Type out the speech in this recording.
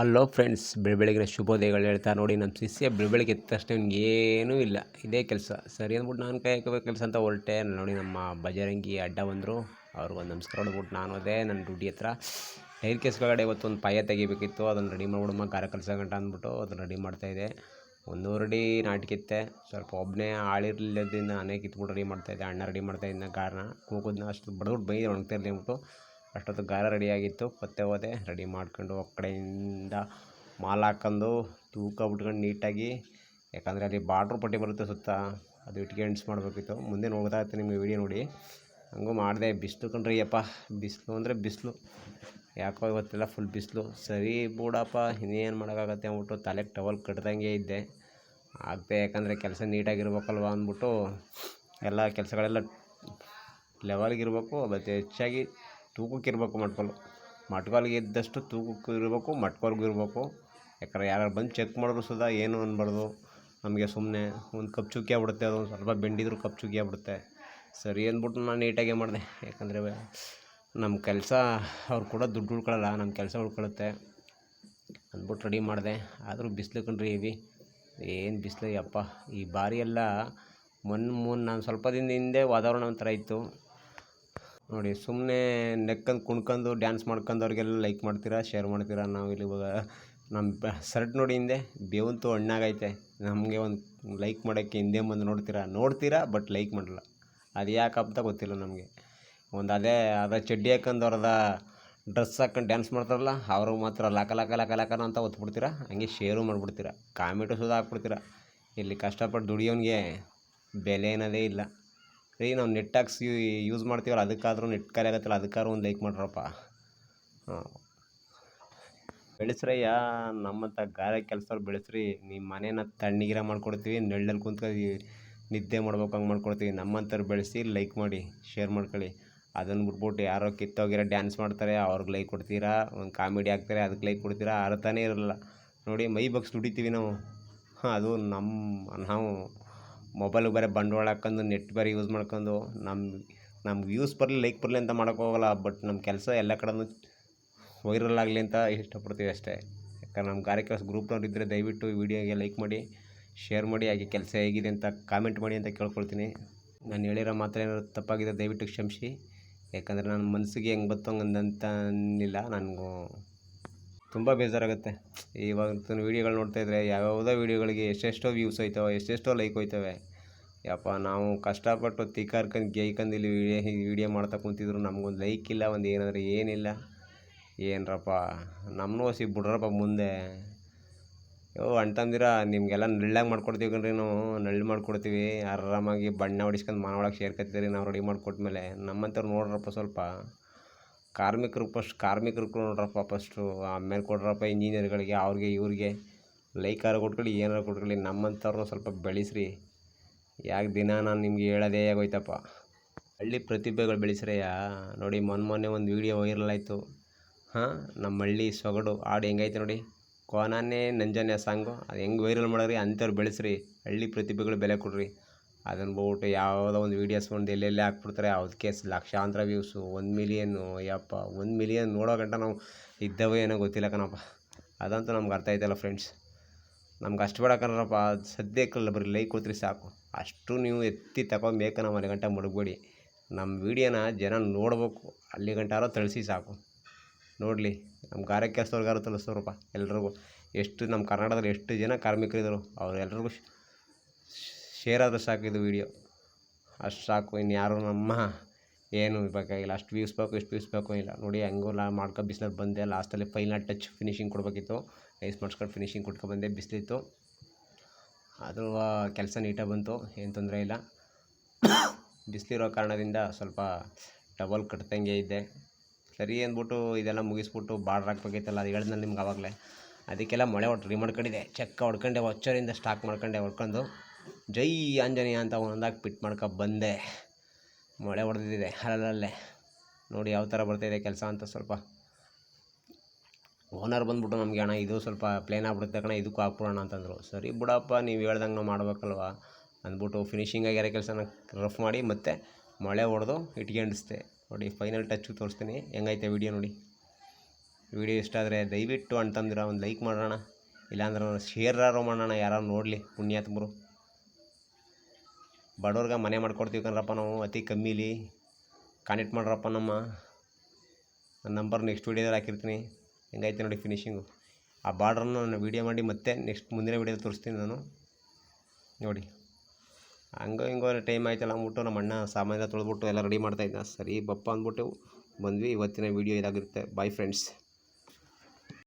Hello friends ಬೆಳಬೆಳಗಿನ ಶುಭೋದಯಗಳು ಹೇಳ್ತಾ ನೋಡಿ ನಮ್ಮ ಶಿಷ್ಯ ಬೆಳಬೆಳಗ್ಗೆ ಎದ್ದ ತಕ್ಷಣ ಏನೂ ಇಲ್ಲ. ಇದೇ ಕೆಲಸ. ಸರಿ ಅಂದ್ಬಿಟ್ಟು ನಾನು ಕೈ ಹಾಕೋಬೇಕು, ಕೆಲಸ ಅಂತ ಹೊರಟೆ. ನೋಡಿ ನಮ್ಮ ಬಜರಂಗಿ ಅಡ್ಡ ಬಂದರು. ಅವ್ರಿಗೊಂದು ನಮಸ್ಕಾರ ಹೊಡ್ಬಿಟ್ಟು ನಾನು ಅದೇ ನನ್ನ ಡ್ಯೂಟಿ ಹತ್ರ. ಟೈರ್ ಕೇಸ್ಗಳಡೆ ಇವತ್ತು ಒಂದು ಪಾಯ ತೆಗಿಬೇಕಿತ್ತು. ಅದನ್ನು ರೆಡಿ ಮಾಡ್ಬಿಡಮ್ಮ ಕಾರ ಕೆಲಸ ಗಂಟ ಅಂದ್ಬಿಟ್ಟು ಅದನ್ನು ರೆಡಿ ಮಾಡ್ತಾಯಿದ್ದೆ ಒಂದೂವರೆ ಅಡಿ ನಾಟಕಿತ್ತೆ ಸ್ವಲ್ಪ ಒಬ್ಬನೇ ಆಳಿರ್ಲಿಲ್ಲದಿಂದ ನಾನೇ ಕಿತ್ಬಿಟ್ಟು ರೆಡಿ ಮಾಡ್ತಾಯಿದ್ದೆ ಅಣ್ಣ ರೆಡಿ ಮಾಡ್ತಾಯಿದ್ದ ಕಾರಣ. ಕೂಗೋದನ್ನ ಅಷ್ಟು ಬಡದ್ಬಿಟ್ಟು ಬೈ ಇರಲಿ ಅಂದ್ಬಿಟ್ಟು. ಅಷ್ಟೊತ್ತು ಗಾರ ರೆಡಿಯಾಗಿತ್ತು. ಪತ್ತೆ ಹೋದೆ, ರೆಡಿ ಮಾಡ್ಕೊಂಡು ಆ ಕಡೆಯಿಂದ ಮಾಲ್ ಹಾಕ್ಕೊಂಡು ತೂಕ ಬಿಟ್ಕೊಂಡು ನೀಟಾಗಿ. ಯಾಕಂದರೆ ಅಲ್ಲಿ ಬಾರ್ಡ್ರ್ ಪಟ್ಟಿ ಬರುತ್ತೆ ಸುತ್ತ. ಅದು ಇಟ್ಕೊಂಡು ಮಾಡಬೇಕಿತ್ತು. ಮುಂದೆ ನೋಡ್ತಾ ನಿಮಗೆ ವಿಡಿಯೋ ನೋಡಿ. ಹಂಗೂ ಮಾಡಿದೆ. ಬಿಸಿಲು ಕಂಡ್ರಿ ಅಪ್ಪ. ಬಿಸಿಲು ಅಂದರೆ ಬಿಸಿಲು. ಯಾಕೋ ಇವತ್ತೆಲ್ಲ ಫುಲ್ ಬಿಸಿಲು. ಸರಿ ಬೂಡಪ್ಪ. ಇನ್ನೇನು ಮಾಡೋಕ್ಕಾಗತ್ತೆ ಅಂದ್ಬಿಟ್ಟು ತಲೆಗೆ ಟವಲ್ ಕಟ್ದಂಗೆ ಇದ್ದೆ. ಆಗದೆ ಯಾಕಂದರೆ ಕೆಲಸ ನೀಟಾಗಿರ್ಬೇಕಲ್ವ ಅಂದ್ಬಿಟ್ಟು ಎಲ್ಲ ಕೆಲಸಗಳೆಲ್ಲ ಲೆವೆಲ್ಗಿರ್ಬೇಕು ಮತ್ತು ಹೆಚ್ಚಾಗಿ ತೂಕಕ್ಕೆ ಇರಬೇಕು ಮಟ್ಕೊಲು. ಮಟ್ಕೊಲ್ಗೆ ಇದ್ದಷ್ಟು ತೂಕಕ್ಕೂ ಇರಬೇಕು, ಮಟ್ಕೊಲ್ಗೂ ಇರಬೇಕು. ಯಾಕಂದ್ರೆ ಯಾರು ಬಂದು ಚೆಕ್ ಮಾಡಿದ್ರು ಸುದಾ ಏನು ಅನ್ಬಾರ್ದು. ನಮಗೆ ಸುಮ್ಮನೆ ಒಂದು ಕಪ್ ಚುಕ್ಕಿ ಆಗ್ಬಿಡುತ್ತೆ, ಅದು ಸ್ವಲ್ಪ ಬೆಂಡಿದ್ರು ಕಪ್ ಚುಕ್ಕಿ ಆಗ್ಬಿಡುತ್ತೆ. ಸರಿ ಅಂದ್ಬಿಟ್ಟು ನಾನು ನೀಟಾಗೆ ಮಾಡಿದೆ. ಯಾಕಂದರೆ ನಮ್ಮ ಕೆಲಸ ಅವ್ರು ಕೂಡ ದುಡ್ಡು ಉಳ್ಕೊಳ್ಳಲ್ಲ, ನಮ್ಮ ಕೆಲಸ ಉಳ್ಕೊಳ್ಳುತ್ತೆ ಅಂದ್ಬಿಟ್ಟು ರೆಡಿ ಮಾಡಿದೆ. ಆದರೂ ಬಿಸಿಲು ಕಂಡ್ರಿ ಹೆವಿ. ಏನು ಬಿಸಿಲು ಯಪ್ಪ. ಈ ಬಾರಿ ಎಲ್ಲ ಮೊನ್ನೆ ಮುನ್ನ ನಾನು ಸ್ವಲ್ಪ ದಿನದ ಹಿಂದೆ ವಾತಾವರಣ ಒಂಥರ ಇತ್ತು. ನೋಡಿ ಸುಮ್ಮನೆ ನೆಕ್ಕಂದು ಕುಣ್ಕೊಂಡು ಡ್ಯಾನ್ಸ್ ಮಾಡ್ಕೊಂಡವ್ರಿಗೆಲ್ಲ ಲೈಕ್ ಮಾಡ್ತೀರಾ ಶೇರ್ ಮಾಡ್ತೀರಾ? ನಾವು ಇಲ್ಲಿ ಇವಾಗ ನಮ್ಮ ಶರ್ಟ್ ನೋಡಿ ಹಿಂದೆ, ಬೇವಂತು ಹಣ್ಣಾಗೈತೆ ನಮಗೆ ಒಂದು ಲೈಕ್ ಮಾಡೋಕ್ಕೆ ಹಿಂದೆ ಬಂದು ನೋಡ್ತೀರಾ? ನೋಡ್ತೀರಾ ಬಟ್ ಲೈಕ್ ಮಾಡಲ್ಲ. ಅದು ಅಂತ ಗೊತ್ತಿಲ್ಲ ನಮಗೆ. ಒಂದು ಅದೇ ಅದ ಚಡ್ಡಿ ಹಾಕೊಂಡು ಅವ್ರದ ಡ್ರೆಸ್ ಹಾಕೊಂಡು ಡ್ಯಾನ್ಸ್ ಮಾಡ್ತಾರಲ್ಲ, ಅವರು ಮಾತ್ರ ಲಕ ಲಕ ಲಕ ಲಕನ ಅಂತ ಒತ್ಬಿಡ್ತೀರಾ? ಹಂಗೆ ಶೇರು ಮಾಡಿಬಿಡ್ತೀರಾ. ಕಾಮೆಂಟು ಸುದಾ ಹಾಕ್ಬಿಡ್ತೀರಾ. ಇಲ್ಲಿ ಕಷ್ಟಪಟ್ಟು ದುಡಿಯೋನಿಗೆ ಬೆಲೆ ಅನ್ನೋದೇ ಇಲ್ಲ. ರೀ ನಾವು ನೆಟ್ ಹಾಕ್ಸ್ ಯೂಸ್ ಮಾಡ್ತೀವಲ್ಲ, ಅದಕ್ಕಾದ್ರೂ ನೆಟ್ ಖಾಲಿ ಆಗತ್ತಲ್ಲ, ಅದಕ್ಕಾದ್ರೂ ಒಂದು ಲೈಕ್ ಮಾಡ್ರಪ್ಪ. ಹಾಂ. ಬೆಳೆಸ್ರಯ್ಯ ನಮ್ಮಂಥ ಗಾರೆ ಕೆಲಸವ್ರು ಬೆಳೆಸ್ರಿ ನಿಮ್ಮ ಮನೇನ ತಣ್ಣಗಿರ ಮಾಡ್ಕೊಡ್ತೀವಿ ನೆಳ್ಳಲ್ಲಿ ಕುಂತ್ಕೊಂಡು ನಿದ್ದೆ ಮಾಡ್ಬೇಕು, ಹಂಗೆ ಮಾಡ್ಕೊಡ್ತೀವಿ. ನಮ್ಮಂಥವ್ರು ಬೆಳೆಸಿ ಲೈಕ್ ಮಾಡಿ ಶೇರ್ ಮಾಡ್ಕೊಳ್ಳಿ. ಅದನ್ನು ಬಿಟ್ಬಿಟ್ಟು ಯಾರೋ ಕಿತ್ತೋಗಿರೋ ಡ್ಯಾನ್ಸ್ ಮಾಡ್ತಾರೆ, ಅವ್ರಿಗೆ ಲೈಕ್ ಕೊಡ್ತೀರಾ? ಒಂದು ಕಾಮಿಡಿ ಹಾಕ್ತಾರೆ ಅದಕ್ಕೆ ಲೈಕ್ ಕೊಡ್ತೀರಾ? ಅರ್ಥನೇ ಇರಲ್ಲ. ನೋಡಿ, ಮೈ ಬಗ್ಸ್ ದುಡಿತೀವಿ ನಾವು. ಹಾಂ, ಅದು ನಮ್ಮ ನಾವು ಮೊಬೈಲಿಗೆ ಬೇರೆ ಬಂಡವಾಳ ಹಾಕೊಂಡು ನೆಟ್ ಬೇರೆ ಯೂಸ್ ಮಾಡ್ಕೊಂಡು ನಮ್ಮ ನಮ್ಗೆ ಯೂಸ್ ಬರಲಿ ಲೈಕ್ ಬರಲಿ ಅಂತ ಮಾಡೋಕ್ಕೋಗಲ್ಲ ಬಟ್ ನಮ್ಮ ಕೆಲಸ ಎಲ್ಲ ಕಡೆನೂ ವೈರಲ್ ಆಗಲಿ ಅಂತ ಇಷ್ಟಪಡ್ತೀವಿ ಅಷ್ಟೇ. ಯಾಕಂದ್ರೆ ನಮ್ಮ ಕಾರ್ಯಕ್ರಮ ಗ್ರೂಪ್ನವ್ರು ಇದ್ದರೆ ದಯವಿಟ್ಟು ವಿಡಿಯೋಗೆ ಲೈಕ್ ಮಾಡಿ ಶೇರ್ ಮಾಡಿ, ಹಾಗೆ ಕೆಲಸ ಹೇಗಿದೆ ಅಂತ ಕಾಮೆಂಟ್ ಮಾಡಿ ಅಂತ ಕೇಳ್ಕೊಳ್ತೀನಿ. ನಾನು ಹೇಳಿರೋ ಮಾತ್ರ ಏನಾದ್ರು ತಪ್ಪಾಗಿದೆ ದಯವಿಟ್ಟು ಕ್ಷಮಿಸಿ. ಯಾಕಂದರೆ ನನ್ನ ಮನಸ್ಸಿಗೆ ಹೆಂಗೆ ಬತ್ತಂಗಂದಂತ ಅನ್ನಿಲ್ಲ ನನಗೂ ತುಂಬ ಬೇಜಾರಾಗುತ್ತೆ. ಇವಾಗ ವೀಡಿಯೋಗಳು ನೋಡ್ತಾ ಇದ್ದರೆ ಯಾವ್ಯಾವುದೋ ವೀಡಿಯೋಗಳಿಗೆ ಎಷ್ಟೆಷ್ಟೋ ವ್ಯೂಸ್ ಹೋಯ್ತವೆ, ಎಷ್ಟೆಷ್ಟೋ ಲೈಕ್ ಹೋಯ್ತವೆ. ಯಪ್ಪ, ನಾವು ಕಷ್ಟಪಟ್ಟು ತಿಕ್ಕಾರ್ಕಂದು ಗೇಯ್ಕೊಂಡು ಇಲ್ಲಿ ವಿಡಿಯೋ ವೀಡಿಯೋ ಮಾಡ್ತಾ ಕುಂತಿದ್ರು, ನಮಗೊಂದು ಲೈಕ್ ಇಲ್ಲ, ಒಂದು ಏನಾದರೂ ಏನಿಲ್ಲ. ಏನರಪ್ಪ ನಮ್ಮನ್ನೂ ಹೊಸಿ ಬಿಡ್ರಪ್ಪ ಮುಂದೆ. ಯೋ, ಅಣ್ತಂದಿರ, ನಿಮಗೆಲ್ಲ ನೆಳ್ಳಾಗಿ ಮಾಡ್ಕೊಡ್ತೀವಿ ಕಣ್ರಿ ನಾವು. ನಳ್ಳಿ ಮಾಡ್ಕೊಡ್ತೀವಿ. ಆರಾಮಾಗಿ ಬಣ್ಣ ಹೊಡಿಸ್ಕೊಂಡು ಮನೆ ಒಳಗೆ ಸೇರ್ಕೊತೀರಿ ನಾವು ರೆಡಿ ಮಾಡಿಕೊಟ್ಮೇಲೆ. ನಮ್ಮಂಥವ್ರು ನೋಡ್ರಪ್ಪ ಸ್ವಲ್ಪ. ಕಾರ್ಮಿಕರು ಪಸ್ಟ್ ಕಾರ್ಮಿಕರು ನೋಡ್ರಪ್ಪ ಪಸ್ಟು ಆಮೇಲೆ ಕೊಡ್ರಪ್ಪ ಇಂಜಿನಿಯರ್ಗಳಿಗೆ, ಅವ್ರಿಗೆ, ಇವ್ರಿಗೆ. ಲೈಕಾರ ಕೊಟ್ಕೊಳ್ಳಿ, ಏನಾರು ಕೊಟ್ಕೊಳ್ಳಿ, ನಮ್ಮಂಥವ್ರನ್ನ ಸ್ವಲ್ಪ ಬೆಳೆಸ್ರಿ. ಯಾಕೆ ದಿನ ನಾನು ನಿಮಗೆ ಹೇಳೋದೇ ಆಗೋಯ್ತಪ್ಪ. ಹಳ್ಳಿ ಪ್ರತಿಭೆಗಳು ಬೆಳೆಸ್ರಯ್ಯ. ನೋಡಿ, ಮೊನ್ನೆ ಮೊನ್ನೆ ಒಂದು ವೀಡಿಯೋ ವೈರಲ್ ಆಯಿತು. ಹಾಂ ನಮ್ಮ ಹಳ್ಳಿ ಸೊಗಡು ಹಾಡು ಹೆಂಗೈತೆ ನೋಡಿ. ಕೋನಾನೇ ನಂಜನೇ ಸಾಂಗು. ಅದು ಹೆಂಗೆ ವೈರಲ್ ಮಾಡೋರಿ ಅಂಥವ್ರು ಬೆಳೆಸ್ರಿ. ಹಳ್ಳಿ ಪ್ರತಿಭೆಗಳು ಬೆಲೆ ಕೊಡ್ರಿ. ಅದನ್ನು ಬಿಟ್ಬಿಟ್ಟು ಯಾವುದೋ ಒಂದು ವೀಡಿಯೋಸ್ ಒಂದು ಎಲ್ಲೆಲ್ಲಿ ಹಾಕ್ಬಿಡ್ತಾರೆ ಅದಕ್ಕೆ ಲಕ್ಷಾಂತರ ವ್ಯೂಸು ಒಂದು ಮಿಲಿಯನ್ನು ಯಪ್ಪ, ಒಂದು ಮಿಲಿಯನ್ ನೋಡೋ ಗಂಟ ನಾವು ಇದ್ದವೋ ಏನೋ ಗೊತ್ತಿಲ್ಲ ಕಣಪ್ಪ. ಅದಂತೂ ನಮ್ಗೆ ಅರ್ಥ ಆಯ್ತಲ್ಲ ಫ್ರೆಂಡ್ಸ್ ನಮ್ಗೆ ಅಷ್ಟು ಬೇಡ ಕಣಪ್ಪ ಸದ್ಯಕ್ಕಲ್ಲ ಬರೀ ಲೈಕ್ ಕೊಡ್ತೀರಿ ಸಾಕು. ಅಷ್ಟು ನೀವು ಎತ್ತಿ ತಗೊಂಬೇಕು ನಾವು ಅಲ್ಲಿ ಗಂಟ ಮಡಗಬೇಡಿ ನಮ್ಮ ವೀಡಿಯೋನ ಜನ ನೋಡ್ಬೇಕು, ಅಲ್ಲಿ ಗಂಟಾರೋ ತಳಿಸಿ ಸಾಕು. ನೋಡಲಿ ನಮ್ಮ ಗಾರೆ ಕೆಲಸದವ್ರಿಗಾರು ತಲುಪಿಸ್ತಾರಪ್ಪ ಎಲ್ರಿಗೂ. ಎಷ್ಟು ನಮ್ಮ ಕರ್ನಾಟಕದಲ್ಲಿ ಎಷ್ಟು ಜನ ಕಾರ್ಮಿಕರಿದ್ದರು ಅವ್ರೆಲ್ರಿಗೂ ಶೇರ್ ಆದರೆ ಸಾಕು ಇದು ವೀಡಿಯೋ ಅಷ್ಟು ಸಾಕು ಇನ್ನು ಯಾರು ನಮ್ಮ ಏನು ಬೇಕಾಗಿಲ್ಲ ಅಷ್ಟು ವ್ಯೂಸ್ ಬೇಕು, ಇಷ್ಟು ವ್ಯೂಸ್ ಬೇಕು ಇಲ್ಲ ನೋಡಿ ಹೆಂಗೋ ಲಾ ಮಾಡ್ಕೊ ಬಿಸ್ಲಲ್ಲಿ ಬಂದೆ ಲಾಸ್ಟಲ್ಲಿ ಫೈನಲ್ ಟಚ್ ಫಿನಿಷಿಂಗ್ ಕೊಡಬೇಕಿತ್ತು. ನೈಸ್ ಮಾಡಿಸ್ಕೊಂಡು ಫಿನಿಶಿಂಗ್ ಕೊಟ್ಕೊಬಂದೆ ಬಿಸಿಲಿತ್ತು. ಅದು ಕೆಲಸ ನೀಟಾಗಿ ಬಂತು, ಏನು ತೊಂದರೆ ಇಲ್ಲ. ಬಿಸಿಲಿರೋ ಕಾರಣದಿಂದ ಸ್ವಲ್ಪ ಡಬಲ್ ಕಟ್ತಂಗೆ ಇದ್ದೆ. ಸರಿ ಅಂದ್ಬಿಟ್ಟು ಇದೆಲ್ಲ ಮುಗಿಸ್ಬಿಟ್ಟು ಬಾರ್ಡ್ರ್ ಹಾಕ್ಬೇಕಿತ್ತಲ್ಲ ಅದು ಹೇಳಿದ್ನ ನಿಮ್ಗೆ ಆವಾಗಲೇ. ಅದಕ್ಕೆಲ್ಲ ಮಳೆ ಹೊಟ್ಟು ಮಾಡ್ಕೊಂಡಿದ್ದೆ ಚೆಕ್ಕ ಹೊಡ್ಕೊಂಡೆ ಹೊಚ್ಚರಿಂದ ಸ್ಟಾಕ್ ಮಾಡ್ಕೊಂಡೆ, ಹೊಡ್ಕೊಂಡು. ಜೈ ಆಂಜನೇಯ ಅಂತ ಒಂದೊಂದಾಗಿ ಪಿಟ್ ಮಾಡ್ಕೊ ಬಂದೆ. ಮೊಳೆ ಹೊಡೆದಿದೆ ಅಲ್ಲಲ್ಲೇ ನೋಡಿ ಯಾವ ಥರ ಬರ್ತಾಯಿದೆ ಕೆಲಸ ಅಂತ ಸ್ವಲ್ಪ. ಓನರ್ ಬಂದ್ಬಿಟ್ಟು ನಮಗೆ ಅಣ್ಣ ಇದು ಸ್ವಲ್ಪ ಪ್ಲೇನ್ ಆಗ್ಬಿಡುತ್ತೆ ಕಣ, ಇದಕ್ಕೂ ಹಾಕ್ಬಿಡೋಣ ಅಂತಂದರು. ಸರಿ ಬಿಡಪ್ಪ, ನೀವು ಹೇಳ್ದಂಗೆ ನಾವು ಮಾಡಬೇಕಲ್ವ? ಅಂದ್ಬಿಟ್ಟು ಫಿನಿಶಿಂಗ್ ಆಗಿರೋ ಕೆಲಸನ ರಫ್ ಮಾಡಿ ಮತ್ತೆ ಮಳೆ ಹೊಡೆದು ಇಟ್ಕೊಂಡಿಸ್ದೆ ನೋಡಿ ಫೈನಲ್ ಟಚ್ ತೋರಿಸ್ತೀನಿ. ಹೆಂಗೈತೆ ವೀಡಿಯೋ ನೋಡಿ. ವಿಡಿಯೋ ಇಷ್ಟ ಆದರೆ ದಯವಿಟ್ಟು ಅಂತಂದಿರ ಒಂದು ಲೈಕ್ ಮಾಡೋಣ. ಇಲ್ಲಾಂದ್ರೆ ಶೇರಾರು ಮಾಡೋಣ ಯಾರು ನೋಡಲಿ ಪುಣ್ಯಾತ್ಮರು. ಬಡವ್ರಿಗೆ ಮನೆ ಮಾಡ್ಕೊಡ್ತೀವಿ ಕಣ್ರಪ್ಪ ನಾವು, ಅತಿ ಕಮ್ಮಿಲಿ. ಕಾಂಟ್ಯಾಕ್ಟ್ ಮಾಡ್ರಪ್ಪ ನಮ್ಮ. ನನ್ನ ನಂಬರ್ ನೆಕ್ಸ್ಟ್ ವೀಡಿಯೋದಲ್ಲಿ ಹಾಕಿರ್ತೀನಿ. ಹೆಂಗೈತೆ ನೋಡಿ ಫಿನಿಷಿಂಗು ಆ ಬಾರ್ಡ್ರನ್ನು ನಾನು ವೀಡಿಯೋ ಮಾಡಿ ಮತ್ತೆ ನೆಕ್ಸ್ಟ್ ಮುಂದಿನ ವೀಡಿಯೋ ತೋರಿಸ್ತೀನಿ ನಾನು. ನೋಡಿ. ಹಂಗೋ ಹಿಂಗೋ ಟೈಮ್ ಆಯ್ತಲ್ಲ ಅಂದ್ಬಿಟ್ಟು ನಮ್ಮ ಅಣ್ಣ ಸಾಮಾನ್ಯ ತೊಳೆದ್ಬಿಟ್ಟು ಎಲ್ಲ ರೆಡಿ ಮಾಡ್ತಾಯಿದ್ದ ಸರಿ ಬಪ್ಪ ಅಂದ್ಬಿಟ್ಟು ಬಂದ್ವಿ. ಇವತ್ತಿನ ವೀಡಿಯೋ ಇದಾಗಿರುತ್ತೆ. Bye friends